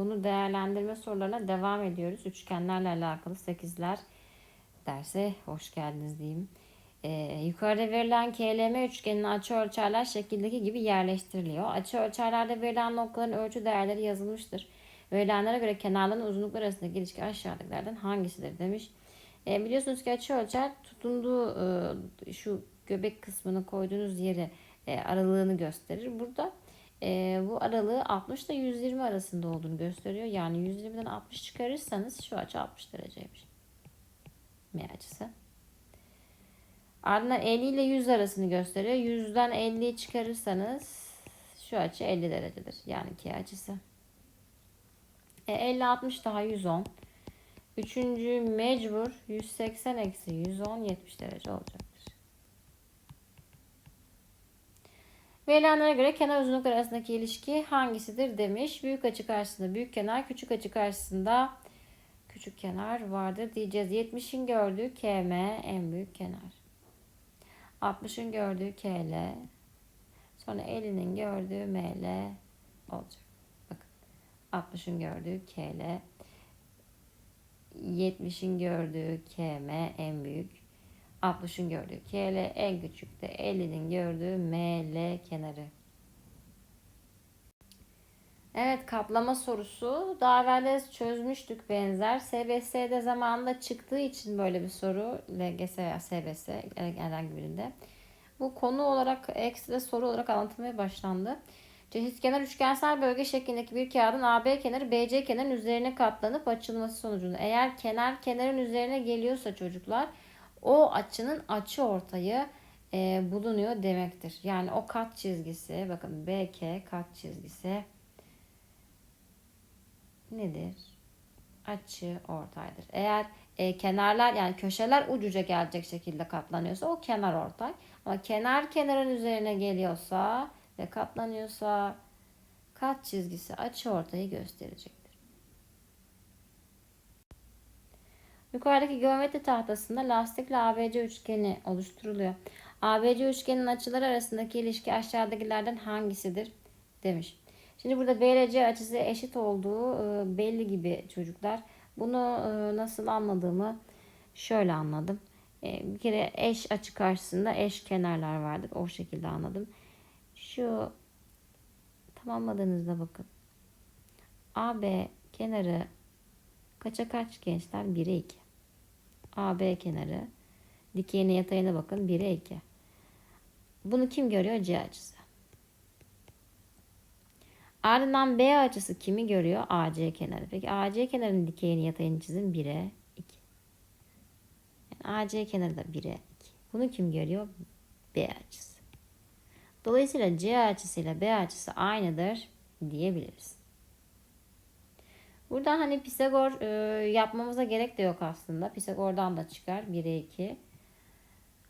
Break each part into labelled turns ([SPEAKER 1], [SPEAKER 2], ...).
[SPEAKER 1] konu değerlendirme sorularına devam ediyoruz. Üçgenlerle alakalı 8'ler derse hoş geldiniz diyeyim. Ee, yukarıda verilen KLM üçgeninin açı ölçerler şekildeki gibi yerleştiriliyor. Açı ölçerlerde verilen noktaların ölçü değerleri yazılmıştır. Verilenlere göre kenarların uzunluklar arasındaki ilişki aşağıdakilerden hangisidir demiş. Ee, biliyorsunuz ki açı ölçer tutunduğu e, şu göbek kısmını koyduğunuz yeri e, aralığını gösterir. Burada e, bu aralığı 60 ile 120 arasında olduğunu gösteriyor. Yani 120'den 60 çıkarırsanız şu açı 60 dereceymiş. M açısı. Ardından 50 ile 100 arasını gösteriyor. 100'den 50'yi çıkarırsanız şu açı 50 derecedir. Yani K açısı. E, 50 60 daha 110. Üçüncü mecbur 180 eksi 110 70 derece olacaktır. Verilenlere göre kenar uzunlukları arasındaki ilişki hangisidir demiş. Büyük açı karşısında büyük kenar, küçük açı karşısında küçük kenar vardır diyeceğiz. 70'in gördüğü KM en büyük kenar. 60'ın gördüğü KL. Sonra 50'nin gördüğü ML olacak. Bakın 60'ın gördüğü KL. 70'in gördüğü KM en büyük. 60'ın gördüğü KL en küçük de 50'nin gördüğü ML kenarı. Evet kaplama sorusu. Daha evvel çözmüştük benzer. SBS'de zamanında çıktığı için böyle bir soru. LGS veya SBS herhangi birinde. Bu konu olarak ekstra soru olarak anlatılmaya başlandı. Çeşitkenar üçgensel bölge şeklindeki bir kağıdın AB kenarı BC kenarın üzerine katlanıp açılması sonucunda eğer kenar kenarın üzerine geliyorsa çocuklar o açının açı ortayı e, bulunuyor demektir. Yani o kat çizgisi bakın BK kat çizgisi nedir? Açı ortaydır. Eğer e, kenarlar yani köşeler ucuca gelecek şekilde katlanıyorsa o kenar ortay. Ama kenar kenarın üzerine geliyorsa ve katlanıyorsa kat çizgisi açı ortayı gösterecektir. Yukarıdaki geometri tahtasında lastikle ABC üçgeni oluşturuluyor. ABC üçgenin açıları arasındaki ilişki aşağıdakilerden hangisidir demiş. Şimdi burada BLC açısı eşit olduğu e, belli gibi çocuklar. Bunu e, nasıl anladığımı şöyle anladım. E, bir kere eş açı karşısında eş kenarlar vardır. O şekilde anladım. Şu tamamladığınızda bakın. AB kenarı kaça kaç gençler? 1'e 2. AB kenarı dikeyine yatayına bakın 1'e 2. Bunu kim görüyor? C açısı. Ardından B açısı kimi görüyor? AC kenarı. Peki AC kenarının dikeyini yatayını çizin 1'e 2. Yani AC kenarı da 1'e 2. Bunu kim görüyor? B açısı. Dolayısıyla C açısıyla B açısı aynıdır diyebiliriz. Buradan hani Pisagor e, yapmamıza gerek de yok aslında. Pisagor'dan da çıkar 1'e 2.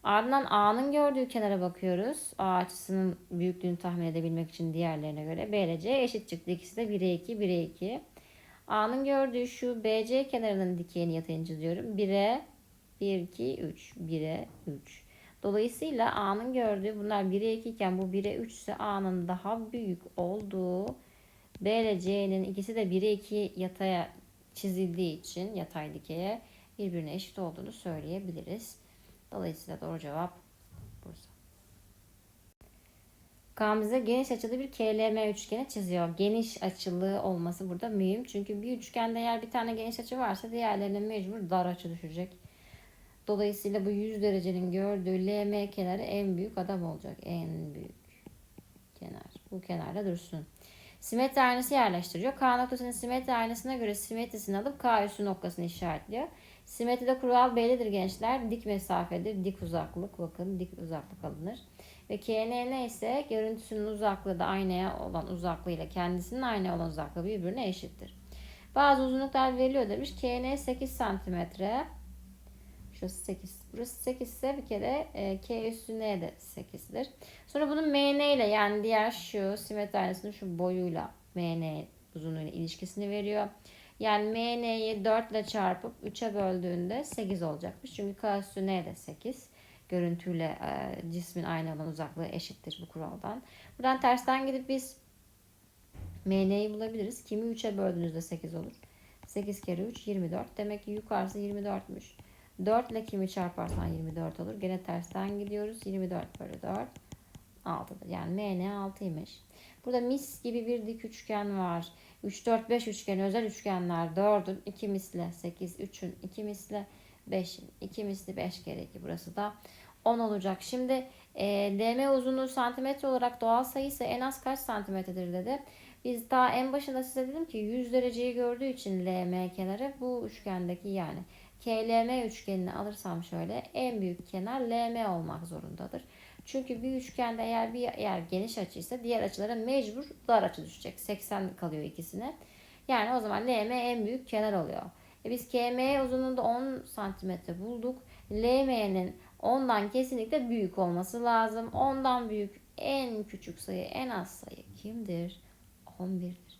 [SPEAKER 1] Ardından A'nın gördüğü kenara bakıyoruz. A açısının büyüklüğünü tahmin edebilmek için diğerlerine göre B ile C eşit çıktı. İkisi de 1'e 2, 1'e 2. A'nın gördüğü şu BC kenarının dikeyini yatayını çiziyorum. 1'e 1, 2, 3. 1'e 3. Dolayısıyla A'nın gördüğü bunlar 1'e 2 iken bu 1'e 3 ise A'nın daha büyük olduğu B ile C'nin ikisi de 1'e 2 yataya çizildiği için yatay dikeye birbirine eşit olduğunu söyleyebiliriz. Dolayısıyla doğru cevap Bursa. Bize geniş açılı bir KLM üçgeni çiziyor. Geniş açılı olması burada mühim. Çünkü bir üçgende eğer bir tane geniş açı varsa diğerlerine mecbur dar açı düşecek. Dolayısıyla bu 100 derecenin gördüğü LM kenarı en büyük adam olacak. En büyük kenar. Bu kenarda dursun. Simetri aynası yerleştiriyor. K noktasının simetri aynasına göre simetrisini alıp K üssü noktasını işaretliyor. Simetride kural bellidir gençler. Dik mesafedir. Dik uzaklık. Bakın dik uzaklık alınır. Ve KN ise görüntüsünün uzaklığı da aynaya olan uzaklığıyla kendisinin aynaya olan uzaklığı birbirine eşittir. Bazı uzunluklar veriliyor demiş. KN 8 santimetre. Şurası 8. Burası 8 ise bir kere e, K üstü N de 8'dir. Sonra bunun MN ile yani diğer şu simetri aynasının şu boyuyla MN uzunluğuyla ilişkisini veriyor. Yani MN'yi 4 ile çarpıp 3'e böldüğünde 8 olacakmış. Çünkü K üstü N de 8. Görüntüyle e, cismin aynı olan uzaklığı eşittir bu kuraldan. Buradan tersten gidip biz MN'yi bulabiliriz. Kimi 3'e böldüğünüzde 8 olur. 8 kere 3 24. Demek ki yukarısı 24'müş. 4 ile kimi çarparsan 24 olur. Gene tersten gidiyoruz. 24 bölü 4 6'dır. Yani MN 6'ymış. Burada mis gibi bir dik üçgen var. 3, 4, 5 üçgeni özel üçgenler. 4'ün 2 misli 8, 3'ün 2 misli 5'in 2 misli 5 kere 2. Burası da 10 olacak. Şimdi e, DM uzunluğu santimetre olarak doğal sayısı en az kaç santimetredir dedi. Biz daha en başında size dedim ki 100 dereceyi gördüğü için LM kenarı bu üçgendeki yani KLM üçgenini alırsam şöyle en büyük kenar LM olmak zorundadır. Çünkü bir üçgende eğer bir eğer geniş açıysa diğer açılara mecbur dar açı düşecek. 80 kalıyor ikisine. Yani o zaman LM en büyük kenar oluyor. E biz KM uzunluğunda 10 santimetre bulduk. LM'nin 10'dan kesinlikle büyük olması lazım. 10'dan büyük en küçük sayı, en az sayı kimdir? 11'dir.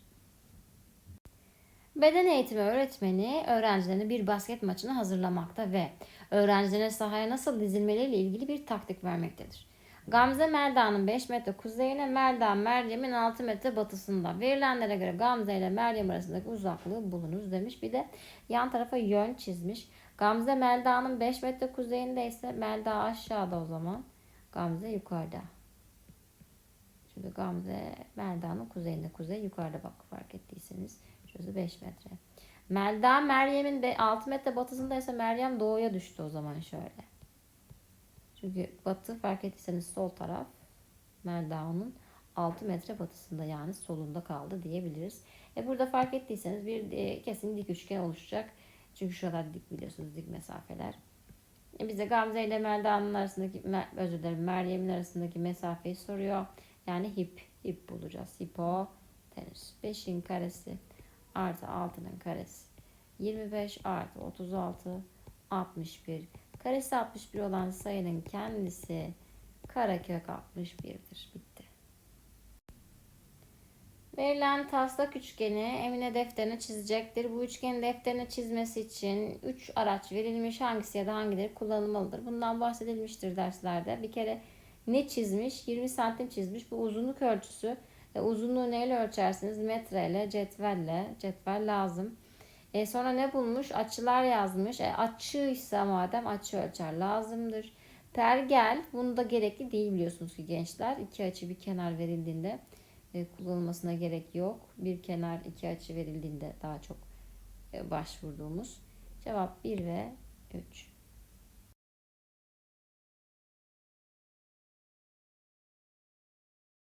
[SPEAKER 1] Beden eğitimi öğretmeni öğrencilerini bir basket maçına hazırlamakta ve öğrencilerine sahaya nasıl dizilmeleriyle ilgili bir taktik vermektedir. Gamze Melda'nın 5 metre kuzeyine, Melda Meryem'in 6 metre batısında. Verilenlere göre Gamze ile Meryem arasındaki uzaklığı bulunuz demiş. Bir de yan tarafa yön çizmiş. Gamze Melda'nın 5 metre kuzeyinde ise Melda aşağıda o zaman. Gamze yukarıda. Şimdi Gamze Melda'nın kuzeyinde. Kuzey yukarıda bak fark ettiyseniz. Şurası 5 metre. Melda Meryem'in 6 metre batısında ise Meryem doğuya düştü o zaman şöyle. Çünkü batı fark ettiyseniz sol taraf Melda'nın 6 metre batısında yani solunda kaldı diyebiliriz. E burada fark ettiyseniz bir e, kesin dik üçgen oluşacak. Çünkü şuralar dik biliyorsunuz dik mesafeler. E bize Gamze ile Melda'nın arasındaki özür dilerim Meryem'in arasındaki mesafeyi soruyor. Yani hip hip bulacağız. Hipotenüs. 5'in karesi artı 6'nın karesi. 25 artı 36 61 Karesi 61 olan sayının kendisi karekök 61'dir. Bitti. Verilen taslak üçgeni Emine defterine çizecektir. Bu üçgenin defterine çizmesi için 3 araç verilmiş. Hangisi ya da hangileri kullanılmalıdır? Bundan bahsedilmiştir derslerde. Bir kere ne çizmiş? 20 santim çizmiş. Bu uzunluk ölçüsü. E, uzunluğu neyle ölçersiniz? Metreyle, cetvelle. Cetvel lazım. E sonra ne bulmuş? Açılar yazmış. E açıysa madem açı ölçer lazımdır. Pergel bunda gerekli değil biliyorsunuz ki gençler. İki açı bir kenar verildiğinde e, kullanılmasına gerek yok. Bir kenar iki açı verildiğinde daha çok e, başvurduğumuz. Cevap 1 ve 3.